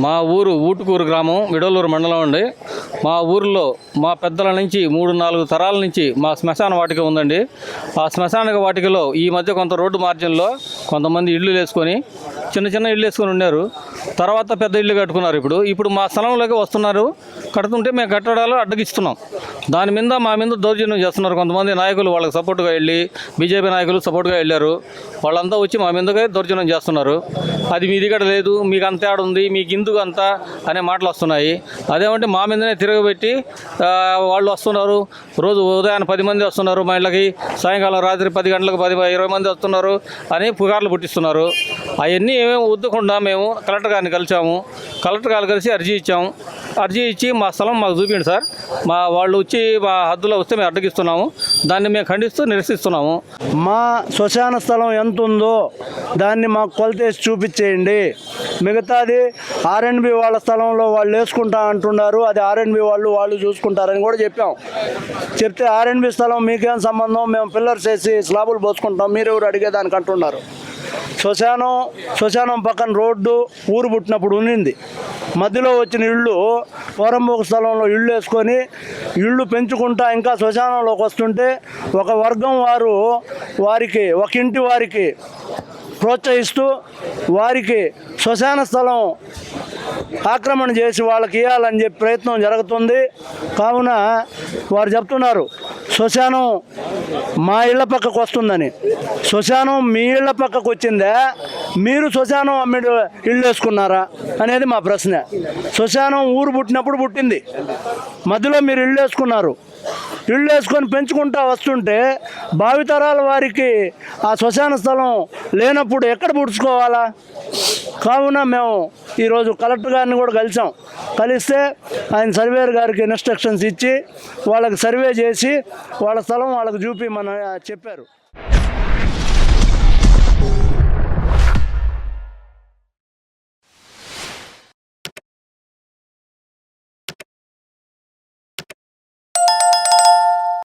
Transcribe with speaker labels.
Speaker 1: మా ఊరు ఊటుకూరు గ్రామం విడవలూరు మండలం అండి. మా ఊరిలో మా పెద్దల నుంచి మూడు నాలుగు తరాల నుంచి మా శ్మశాన వాటిక ఉందండి. ఆ శ్మశాన వాటికలో ఈ మధ్య కొంత రోడ్డు మార్జిన్లో కొంతమంది ఇళ్ళు వేసుకొని చిన్న చిన్న ఇళ్ళు వేసుకొని ఉన్నారు. తర్వాత పెద్ద ఇల్లు కట్టుకున్నారు ఇప్పుడు. ఇప్పుడు మా స్థలంలోకి వస్తున్నారు. కడుతుంటే మేము కట్టడాలు అడ్డగిస్తున్నాం. దాని మీద మా మీద దౌర్జన్యం చేస్తున్నారు కొంతమంది నాయకులు. వాళ్ళకి సపోర్ట్గా వెళ్ళి బీజేపీ నాయకులు సపోర్ట్గా వెళ్ళారు. వాళ్ళంతా వచ్చి మా మీదకే దౌర్జన్యం చేస్తున్నారు. అది మీది కూడా లేదు. మీకు అంత ఆడ ఉంది? మీకు ఇందుకు అంత? అనే మాటలు వస్తున్నాయి. అదేమంటే మా మీదనే తిరగబెట్టి వాళ్ళు వస్తున్నారు. రోజు ఉదయాన్నే పది మంది వస్తున్నారు. మా ఇళ్ళకి సాయంకాలం రాత్రి పది గంటలకు పది ఇరవై మంది వస్తున్నారు అని పుకార్లు పుట్టిస్తున్నారు. అవన్నీ ఏమేమి వద్దుకుండా మేము కలెక్టర్ గారిని కలిసాము కలెక్టర్ గారు కలిసి అర్జీ ఇచ్చాము. అర్జీ ఇచ్చి మా స్థలం మాకు చూపించండి సార్. మా వాళ్ళు వచ్చి మా హద్దులో వస్తే మేము అడ్డగిస్తున్నాము. దాన్ని మేము ఖండిస్తూ నిరసిస్తున్నాము.
Speaker 2: మా శ్మశాన స్థలం ఎంత ఉందో దాన్ని మాకు కొలతేసి చూపించేయండి. మిగతాది ఆర్ఎన్బి వాళ్ళ స్థలంలో వాళ్ళు వేసుకుంటా అంటున్నారు. అది ఆర్ఎన్బి వాళ్ళు వాళ్ళు చూసుకుంటారని కూడా చెప్పాం. చెప్తే ఆర్ఎన్బి స్థలం మీకేం సంబంధం? మేము పిల్లర్స్ వేసి స్లాబులు పోసుకుంటాం. మీరెవరు అడిగేదానికి అంటున్నారు శ్మశానం శ్మశానం పక్కన రోడ్డు ఊరు పుట్టినప్పుడు ఉండింది మధ్యలో వచ్చిన ఇళ్ళు పోరంబోకు స్థలంలో ఇళ్ళు వేసుకొని ఇళ్ళు పెంచుకుంటా ఇంకా శ్మశానంలోకి వస్తుంటే ఒక వర్గం వారు వారికి ఒక ఇంటి వారికి ప్రోత్సహిస్తూ వారికి శ్మశాన స్థలం ఆక్రమణ చేసి వాళ్ళకి ఇవ్వాలని చెప్పి ప్రయత్నం జరుగుతుంది. కావున వారు చెప్తున్నారు శ్మశానం మా ఇళ్ళ పక్కకు వస్తుందని. శ్మశానం మీ ఇళ్ళ పక్కకు వచ్చిందే? మీరు శ్మశానం అమ్మిడి ఇళ్ళు వేసుకున్నారా? అనేది మా ప్రశ్న. శ్మశానం ఊరు పుట్టినప్పుడు పుట్టింది. మధ్యలో మీరు ఇళ్ళు వేసుకున్నారు. ఇళ్ళు వేసుకొని పెంచుకుంటా వస్తుంటే భావితరాల వారికి ఆ శ్మశాన స్థలం లేనప్పుడు ఎక్కడ పుడుచుకోవాలా కావున మేము ఈరోజు కలెక్టర్ గారిని కూడా కలిసాం. కలిస్తే ఆయన సర్వేర్ గారికి ఇన్స్ట్రక్షన్స్ ఇచ్చి వాళ్ళకి సర్వే చేసి వాళ్ళ స్థలం వాళ్ళకి చూపి మన చెప్పారు.